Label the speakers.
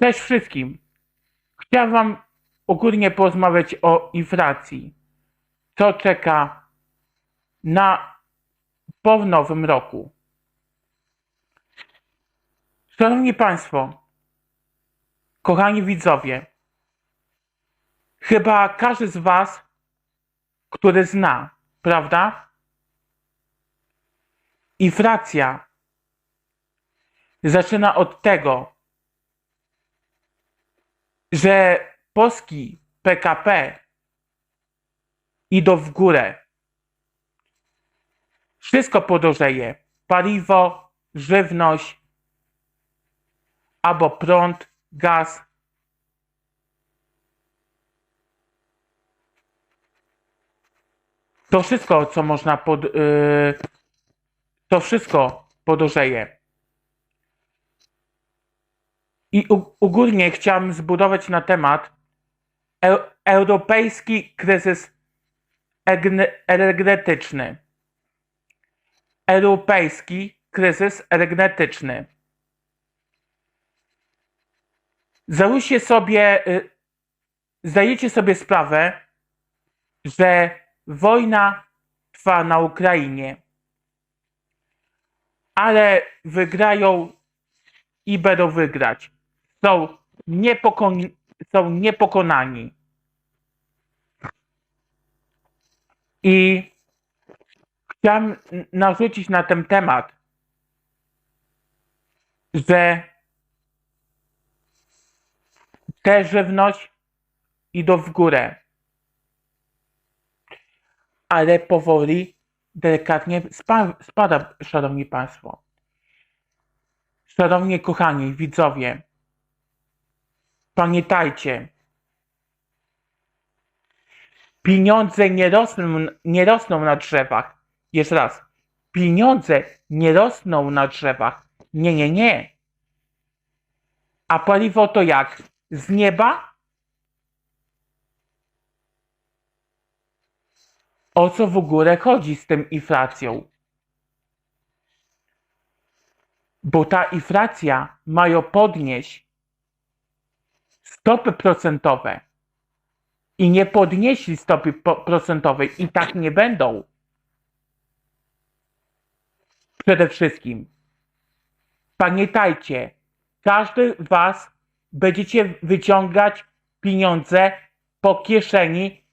Speaker 1: Cześć wszystkim. Chciałem Wam ogólnie porozmawiać o inflacji. Co czeka na po nowym roku. Szanowni Państwo, kochani widzowie, chyba każdy z Was, który zna, prawda? Inflacja zaczyna od tego, że polski PKP idą w górę. Wszystko podrożeje. Paliwo, żywność, albo prąd, gaz. To wszystko, co można pod... Yy, to wszystko podrożeje. I ogólnie chciałem zbudować na temat e- europejski kryzys energetyczny. Europejski kryzys energetyczny. Załóżcie sobie, y, zdajecie sobie sprawę, że wojna trwa na Ukrainie, ale wygrają i będą wygrać. Są, są niepokonani. I chciałem narzucić na ten temat, że te żywność idą w górę, ale powoli, delikatnie spa- spada, szanowni państwo. Szanowni kochani widzowie, pamiętajcie, pieniądze nie rosną, nie rosną na drzewach. Jeszcze raz, pieniądze nie rosną na drzewach. Nie, nie, nie. A paliwo to jak? Z nieba? O co w ogóle chodzi z tym inflacją? Bo ta inflacja mają podnieść stopy procentowe i nie podnieśli stopy procentowej i tak nie będą. Przede wszystkim pamiętajcie, każdy was będziecie wyciągać pieniądze po kieszeni